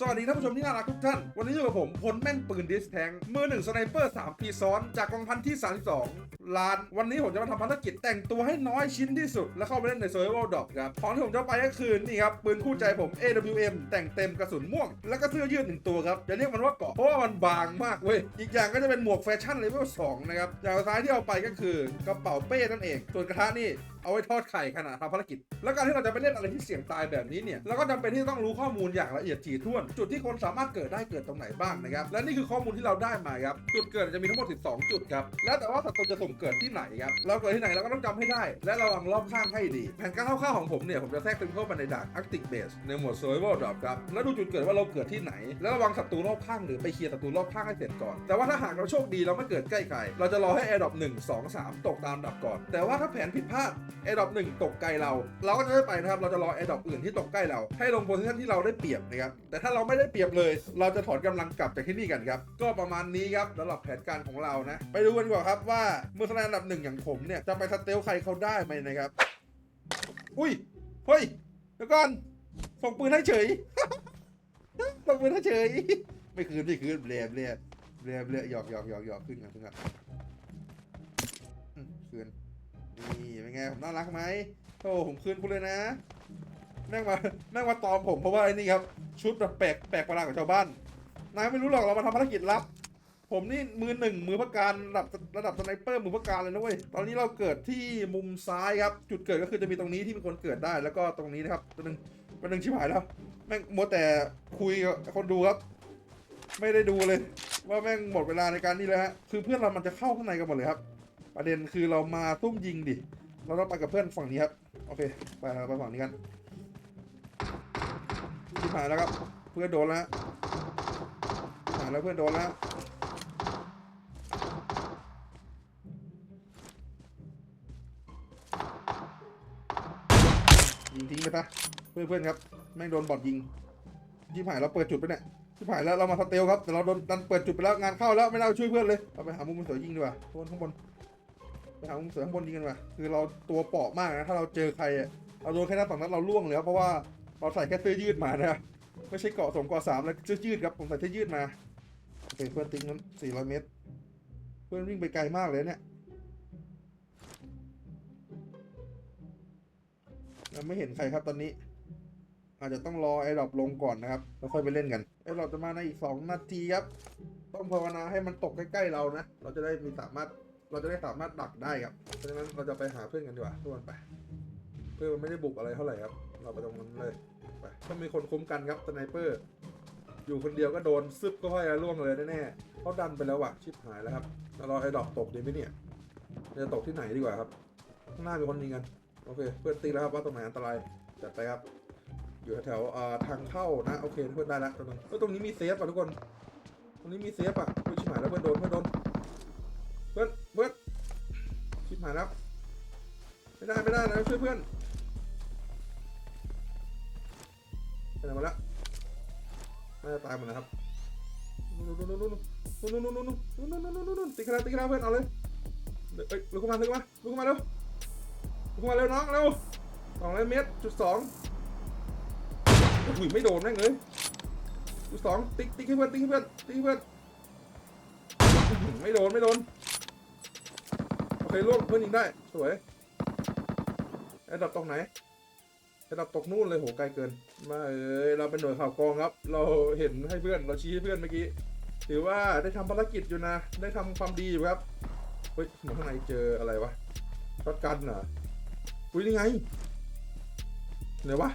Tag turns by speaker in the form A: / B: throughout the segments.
A: สวัสดีท่านผู้ชมที่น่ารักทุกท่าน วันนี้อยู่กับผมพลแม่นปืนดิสแทงมือหนึ่งสไนเปอร์3ปีซ้อน จากกองพันที่ 32 ล้าน วันนี้ผมจะมาทำภารกิจแต่งตัวให้น้อยชิ้นที่สุด แล้วเข้าไปเล่นใน Survival Dog ครับ ของที่ผมจะไปก็คือนี่ครับ ปืนคู่ใจผม AWM แต่งเต็มกระสุนม่วง แล้วก็เสื้อยืดหนึ่งตัวครับอย่าเรียกมันว่าเกาะเพราะว่ามันบางมากเว้ย อีกอย่างก็จะเป็นหมวกแฟชั่นเลเวล2นะครับอย่างสุดท้ายที่เอาไปก็คือกระเป๋าเป้นั่นเอง ส่วนกระทะนี่ เอาไว้ทอดไข่ขณะทำภารกิจ แล้วการที่เราจะไปเล่นอะไรที่เสี่ยงตายแบบนี้เนี่ยเราก็จำเป็นที่ต้องรู้ข้อมูลอย่างละเอียดถี่ถ้วน จุดที่คนสามารถเกิดได้เกิดตรงไหนบ้างนะครับ และนี่คือข้อมูลที่เราได้มาครับจุดเกิดจะมีทั้งหมด 12 จุดครับแล้วแต่ว่าศัตรูจะสุ่มเกิดที่ไหนครับเราเกิดที่ไหนเราก็ต้องจำให้ได้ และระวังรอบข้างให้ดี แผนการคร่าวๆของผมเนี่ยผมจะแทรกซึมเข้ามาในด่าน Arctic Base ในหมวด Survival Drop ครับแล้วดูจุดเกิดว่าเราเกิดที่ไหน แล้วระวังศัตรูรอบข้างหรือไปเคลียร์ศัตรูรอบข้างให้เสร็จก่อน แต่ว่าถ้าหากเราโชคดีเราไม่เกิดใกล้ใครเราจะรอให้ Air Drop 1 2 3ตกตามดับก่อน แต่ว่าถ้าแผนผิดพลาด Air Drop 1ตกไกลเรา เราก็จะไม่ไปนะครับ เราจะรอ Air Drop อื่นที่ตกใกล้เรา ให้ลงโพซิชันที่เราได้เปรียบนะครับ แต่ถ้าเราไม่ได้เปรียบเลย เราจะถอนกำลังกลับจากที่นี่กันครับ ก็ประมาณนี้ครับสำหรับแผนการของเรานะ ไปดูกันกว่าครับว่ามือสนายอันดับหนึ่งอย่างผมเนี่ยจะไปสเตลใครเขาได้ไหมนะครับ อุ้ย เฮ้ย เดี๋ยวก่อน ส่งปืนให้เฉย ส่งปืนให้เฉย ไม่คืนไม่คืนเบลเบลเบลเบลหยอกหยอกหยอกหยอกขึ้นกันขึ้นกันอืมคืน นี่เป็นไงผมน่ารักไหมโอ้ผมคืนคุณเลยนะ แม่งมาแม่งมาตอมผมเพราะว่าไอ้นี่ครับ ชุดแบบแปลกแปลกประหลาดของชาวบ้านนายไม่รู้หรอกเรามาทำภารกิจลับ ผมนี่มือหนึ่งมือพระการระดับระดับสไนเปอร์มือพระการเลยนะเว้ยตอนนี้เราเกิดที่มุมซ้ายครับ จุดเกิดก็คือจะมีตรงนี้ที่มีคนเกิดได้ แล้วก็ตรงนี้นะครับตัวหนึ่งตัวหนึ่งชิบหายแล้วแม่งมัวแต่คุยกับคนดูครับ ไม่ได้ดูเลย ว่าแม่งหมดเวลาในการนี่เลยฮะคือเพื่อนเรามันจะเข้าข้างในกันหมดเลยครับ ประเด็นคือเรามาตุ้มยิงดิ เราต้องไปกับเพื่อนฝั่งนี้ครับ โอเค ไปครับไปฝั่งนี้กันชิบหายแล้วครับ เพื่อนโดนแล้วหายแล้วเพื่อนโดนแล้วยิงทิ้งไปซะเพื่อนเพื่อนครับ แม่งโดนบอดยิงชิบหายเราเปิดจุดไปเนี่ยชิบหายแล้วเรามาสเตลครับแต่เราโดนดันเปิดจุดไปแล้วงานเข้าแล้วไม่ได้เอาช่วยเพื่อนเลยเราไปหามุมสวยยิงดีกว่าข้างบนข้างบน หามุมสวยข้างบนยิงกันดีกว่าคือเราตัวเปราะมากนะถ้าเราเจอใครอะเราโดนแค่นัดสองนัดเราล่วงเลยครับเพราะว่าเราใส่แค่เสื้อยืดมานะไม่ใช่เกาะสองเกาะสามแล้วเสื้อยืดครับผมใส่เสื้อยืดมาโอเคเพื่อนทิ้งนั้นสี่ร้อยเมตร เพื่อนวิ่งไปไกลมากเลยเนี่ยยังไม่เห็นใครครับตอนนี้ อาจจะต้องรอไอ้ดรอปลงก่อนนะครับแล้วค่อยไปเล่นกันไอ้ดรอปจะมาในอีก2นาทีครับ ต้องภาวนาให้มันตกใกล้ๆเรานะ เราจะได้มีสามารถ เราจะได้สามารถดักได้ครับ เพราะฉะนั้นเราจะไปหาเพื่อนกันดีกว่าทุกคนไป เพื่อนมันไม่ได้บุกอะไรเท่าไหร่ครับ เราไปตรงนั้นเลยไปต้องมีคนคุ้มกันครับสไนเปอร์ อยู่คนเดียวก็โดนซึบก็ค่อยล่วงเลยแน่ๆเขาดันไปแล้วว่ะชิบหายแล้วครับแล้วรอไอ้ดอปตกดีไหมเนี่ยจะตกที่ไหนดีกว่าครับข้างหน้ามีคนยิงกันโอเค เพื่อนตีแล้วครับว่าตรงไหนอันตรายจัดไปครับ อยู่แถวอ่อทางเข้านะโอเคเพื่อนได้แล้วตรงนั้นเฮ้ยตรงนี้มีเซฟอะทุกคน ตรงนี้มีเซฟอะเฮ้ยชิบหายแล้วเพื่อนโดนเพื่อนโดน เพื่อนเพื่อนชิบหายแล้ว ไม่ได้ไม่ได้นะช่วยเพื่อนไปไหนมาแล้วน่าจะตายหมดแล้วครับนู่นนู่นนู่นนู่นนู่นนู่นนู่นนู่นนู่นนู่นนู่นตีขนาดตีขนาดเพื่อนเอาเลยเอ้ยลุกขึ้นมาลุกขึ้นมาลุกขึ้นมาเร็วลุกขึ้นมาเร็วน้องเร็วสองร้อยเมตรจุดสองโอ้โหไม่โดนแม่งเลยจุดสองติ๊กติ๊กให้เพื่อนติ๊กให้เพื่อนติ๊กให้เพื่อนไม่โดนไม่โดน เคล่วงเพื่อนยิงได้ สวยไอ้ดับตรงไหนไอ้ดับตกนู่นเลยโหไกลเกิน มาเอ้ยเราเป็นหน่วยข่าวกรองครับ เราเห็นให้เพื่อนเราชี้ให้เพื่อนเมื่อกี้ถือว่าได้ทำภารกิจอยู่นะ ได้ทำความดีอยู่ครับเฮ้ยมือนข้างในเจออะไรวะช็อตกันเหรออุ้ยนี่ไงไหนวะ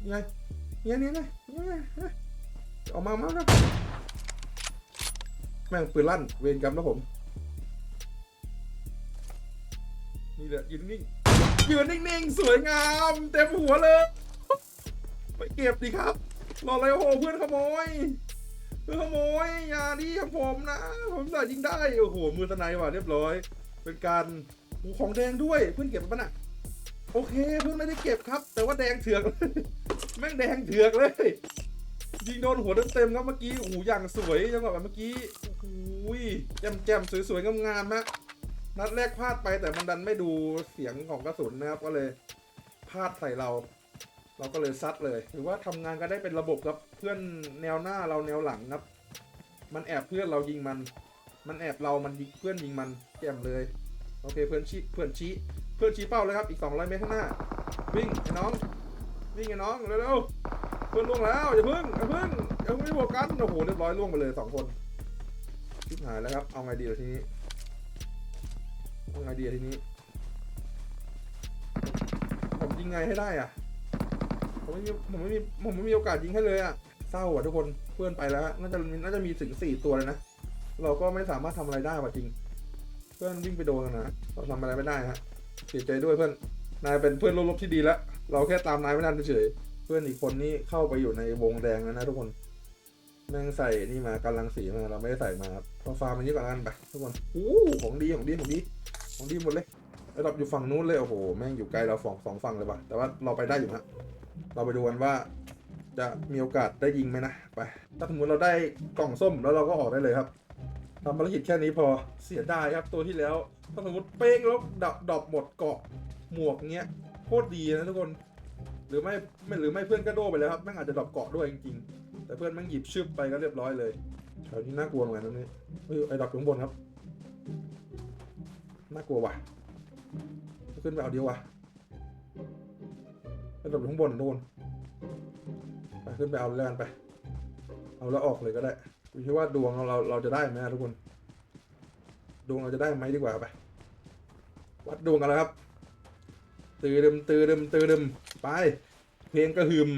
A: นี่ไงนี่ไงนี่ไงนี่ไงนี่ไงออกมามาครับ แม่งปืนลั่น เวรกรรมนะผม นี่แหละยืนนิ่งยืนนิ่งๆ สวยงาม เต็มหัวเลย ไปเก็บดิครับ รออะไรโอ้โหเพื่อนขโมย เพื่อนขโมยอย่าดิครับผมนะ ผมใส่ยิงได้ โอ้โห มือสไนด์ว่ะเรียบร้อย เป็นการโอ้ของแดงด้วยเพื่อนเก็บไปปะน่ะโอเคเพื่อนไม่ได้เก็บครับ แต่ว่าแดงเถือกแม่งแดงเถือกเลย ยิงโดนหัวเต็มๆครับเมื่อกี้โอ้โหอย่างสวยจังหวะแบบเมื่อกี้โอ้โหแจ่มแจ่มๆสวยๆงามๆฮะนัดแรกพลาดไปแต่มันดันไม่ดูเสียงของกระสุนนะครับก็เลยพลาดใส่เรา เราก็เลยซัดเลยถือว่าทำงานกันได้เป็นระบบครับเพื่อนแนวหน้าเราแนวหลังครับ มันแอบเพื่อนเรายิงมัน มันแอบเรามันยิงเพื่อนยิงมันแจ่มเลยโอเคเพื่อนชี้เพื่อนชี้เพื่อนชี้เป้าเลยครับอีก 200 เมตรข้างหน้า วิ่งไอ้น้องวิ่งไอ้น้องเร็วๆ พื่อนล่วงแล้วอย่าพิ่งอย่าพิ่งอย่าพิ่งบวกกันโอ้โหเรียบร้อยล่วงไปเลยสองคนชิบหายแล้วครับเอาไงดีทีนี้เอาไงดีทีนี้ ผมยิงไงให้ได้อะผมไม่มีผมไม่มีผมไม่มีโอกาสยิงให้เลยอะเศร้าอะทุกคนเพื่อนไปแล้วน่าจะมีน่าจะมีถึงสี่ตัวเลยนะเราก็ไม่สามารถทำอะไรได้ว่ะจริง เพื่อนวิ่งไปโดนกันนะเราทำอะไรไม่ได้ฮะเสียใจด้วยเพื่อนนายเป็นเพื่อนร่วมรบที่ดีแล้ว เราแค่ตามนายไม่ทันเฉย เพื่อนอีกคนนี้เข้าไปอยู่ในวงแดงแล้วนะทุกคน แม่งใส่นี่มากำลังสีมาเราไม่ได้ใส่มาครับพอฟาร์มมันนี้ก่อนกันไปทุกคนโอ้ของดีของดีของดีของดีหมดเลยไอ้ดอกอยู่ฝั่งนู้นเลยโอ้โหแม่งอยู่ไกลเราสองสองฝั่งเลยว่ะแต่ว่าเราไปได้อยู่ฮะเราไปดูกันว่าจะมีโอกาสได้ยิงไหมนะไปถ้าสมมติเราได้กล่องส้มแล้วเราก็ออกได้เลยครับทำภารกิจแค่นี้พอเสียดายครับตัวที่แล้วถ้าสมมติเป้งแล้วดับดอบหมดเกาะหมวกเงี้ยโคตรดีนะทุกคน หรือไม่ไม่หรือไม่เพื่อนก็โดไปแล้วครับแม่งอาจจะดรอปเกาะด้วยจริงๆแต่เพื่อนแม่งหยิบชึบไปก็เรียบร้อยเลยแถวนี้น่ากลัวเหมือนกันนี่เฮ้ยไอ้ดรอปอยู่ข้างบนครับน่ากลัวว่ะขึ้นไปเอาเดียวว่ะไอ้ดรอปอยู่ข้างบนนะทุกคนไปขึ้นไปเอาเลยแล้วกันไป เอาแล้วออกเลยก็ได้ดูที่ว่าดวงเราเราเราจะได้ไหมทุกคนดวงเราจะได้ไหมดีกว่าไป วัดดวงกันแล้วครับ ตือดึมตือดึมตือดึม ไป เพลงกระหึม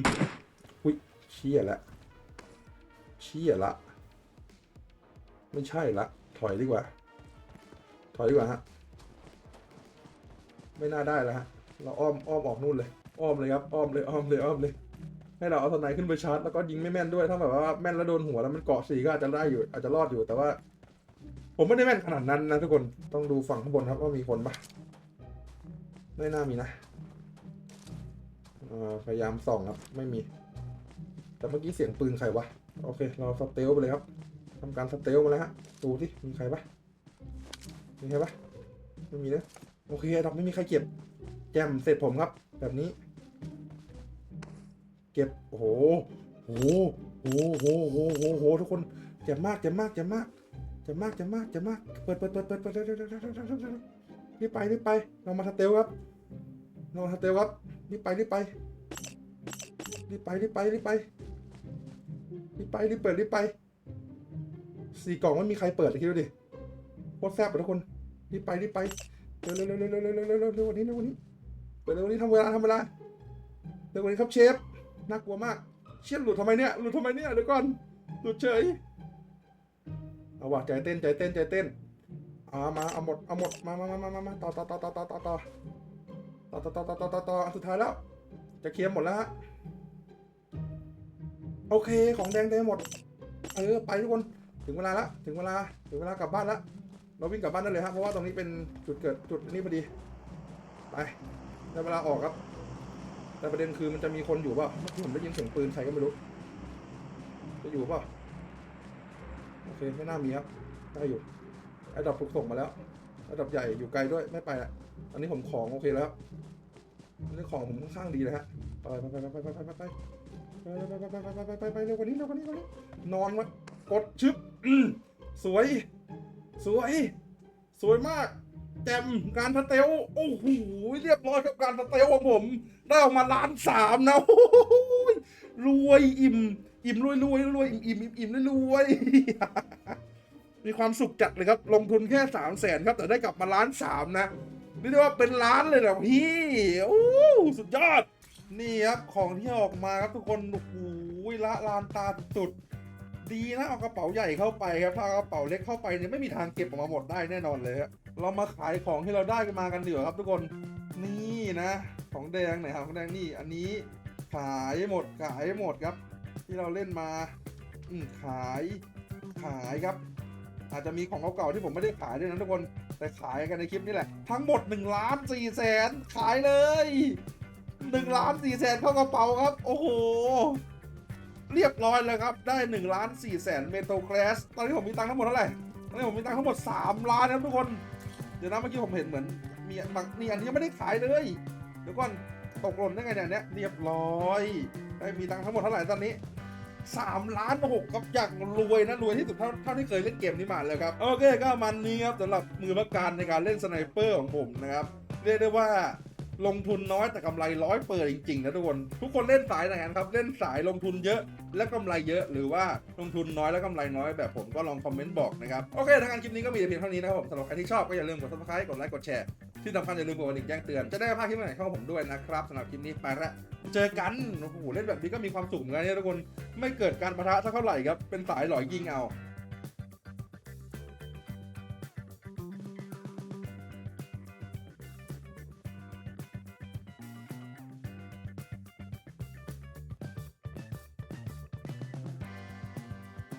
A: อุ้ยเชี่ยละเชี่ยละ ไม่ใช่ละ ถอยดีกว่า ถอยดีกว่าฮะ ไม่น่าได้แล้วฮะ เราอ้อมอ้อมออกนู่นเลย อ้อมเลยครับ อ้อมเลย อ้อมเลย อ้อมเลย ให้เราเอาสไนขึ้นไปชาร์จ แล้วก็ยิงไม่แม่นด้วย ถ้าแบบว่าแม่นแล้วโดนหัวแล้วมันเกาะสี่ก็อาจจะได้อยู่ อาจจะรอดอยู่ แต่ว่า ผมไม่ได้แม่นขนาดนั้นนะทุกคน ต้องดูฝั่งข้างบนครับว่ามีคนปะไม่น่ามีนะ พยายามส่องครับไม่มี แต่เมื่อกี้เสียงปืนใครวะโอเค เราสเตลไปเลยครับทำการสเตลมาแล้วฮะดูที่มีใครปะมีใครปะไม่มีนะโอเคดับไม่มีใครเก็บ แจมเสร็จผมครับ แบบนี้ เก็บโอ้โหโอ้โหโอ้โหโอ้โหโหทุกคนเจ็บมากเจ็บมากเจ็บมากเจ็บมากเจ็บมากเจ็บมากเปิดเปิดเปิดเปิดเปิดเปิดเปิดเปิดเปิดเปิดเปิดเปิดรีบไปรีบไป เรามาสเตลครับ เรามาเตลครับรีบไปรีบไปรีบไปรีบไปรีบไปรีบไปรีบเปิดรีบไปสี่กล่องไม่มีใครเปิดคิดดูดิโคตรแซ่บเลยทุกคนรีบไปรีบไปเร็วเร็วเร็วเร็วเร็วเร็วเร็วเร็ววันนี้เร็ววันนี้เปิดเร็ววันนี้ทำเวลาทำเวลาเร็ววันนี้ครับเชฟน่ากลัวมาก เชี่ยหลุดทำไมเนี่ยหลุดทำไมเนี่ยเดี๋ยวก่อนหลุดเฉยเอาว่ะใจเต้นใจเต้นใจเต้นเอามาเอาหมดเอาหมดมามามามามามาต่อต่อต่อต่อต่อต่อ ต่อต่อต่อต่อต่อต่อต่อสุดท้ายแล้ว จะเคลียร์หมดแล้วฮะโอเคของแดงเต็มหมด เออไปทุกคนถึงเวลาละถึงเวลาถึงเวลากลับบ้านละเราวิ่งกลับบ้านได้เลยฮะเพราะว่าตรงนี้เป็นจุดเกิดจุดนี้พอดี ไปได้เวลาออกครับ แต่ประเด็นคือมันจะมีคนอยู่ป่ะเมื่อกี้ผมได้ยินเสียงปืนใครก็ไม่รู้ จะอยู่ป่ะโอเคไม่น่ามีครับได้อยู่ไอ้ดับถูกส่งมาแล้วไอ้ดับใหญ่อยู่ไกลด้วยไม่ไปละ อันนี้ผมของโอเคแล้วครับอันนี้ของผมค่อนข้างดีเลยฮะไปไปไปไปไปไปไปไปไปไปไปไปไปไปเร็วกว่านี้เร็วกว่านี้เร็วกว่านี้นอนมากดชึบอืมสวย สวย สวยมากแจมการสเตลโอ้โหเรียบร้อยกับการสเตลของผมได้ออกมาล้านสามนะรวยอิ่ม อิ่มรวยรวยรวยอิ่มอิ่มอิ่มรวยมีความสุขจัดเลยครับ ลงทุนแค่สามแสนครับ แต่ได้กลับมาล้านสามนะ เรียกว่าเป็นล้านเลยนะพี่โอ้สุดยอด นี่ครับของที่ออกมาครับทุกคนโอ้โหละลานตาสุดดีนะเอากระเป๋าใหญ่เข้าไปครับถ้าเอากระเป๋าเล็กเข้าไปเนี่ยไม่มีทางเก็บออกมาหมดได้แน่นอนเลยครับเรามาขายของที่เราได้กันมากันดีกว่าครับทุกคนนี่นะของแดงไหนครับของแดงนี่อันนี้ขายหมดขายหมดครับ ที่เราเล่นมาอืขายขายครับ อาจจะมีของเก่าๆที่ผมไม่ได้ขายด้วยนะทุกคน แต่ขายกันในคลิปนี้แหละ ทั้งหมด1ล้าน4แสนขายเลย1ล้าน4แสนเข้ากระเป๋าครับ โอ้โห เรียบร้อยเลยครับ ได้1ล้าน4แสนเมโทรแคลาสตอนนี้ผมมีตังค์ทั้งหมดเท่าไหร่ตอนนี้ผมมีตังค์ทั้งหมด 3 ล้านนะทุกคน เดี๋ยวนะเมื่อกี้ผมเห็นเหมือนมีบางนี่อันนี้ไม่ได้ขายเลย เดี๋ยวก่อนตกหล่นได้ไงเนี่ยเนี่ยเรียบร้อย ได้มีตังค์ทั้งหมดเท่าไหร่ตอนนี้ สามล้านหกครับอยากรวยนะรวยที่สุดเท่าเท่าที่เคยเล่นเกมนี้มาเลยครับโอเคก็มันนี้ครับสำหรับมือประการในการเล่นสไนเปอร์ของผมนะครับเรียกได้ว่าลงทุนน้อยแต่กำไรร้อยเปิดจริงๆนะทุกคน ทุกคนเล่นสายไหนกันครับ เล่นสายลงทุนเยอะและกำไรเยอะ หรือว่าลงทุนน้อยและกำไรน้อยแบบผมก็ลองคอมเมนต์บอกนะครับ โอเคทางการคลิปนี้ก็มีแต่เพียงเท่านี้นะครับผมสำหรับใครที่ชอบก็อย่าลืมกด subscribe กดไลค์กดแชร์ ที่สำคัญอย่าลืมกดกระดิ่งแจ้งเตือน จะได้ภาพลาดคลิปใหม่ของผมด้วยนะครับสำหรับคลิปนี้ไปละเจอกันโอ้โหเล่นแบบนี้ก็มีความสุขเหมือนกันเนี่ยทุกคนไม่เกิดการประทะสักเท่าไหร่ครับเป็นสายหลอยยิงเอา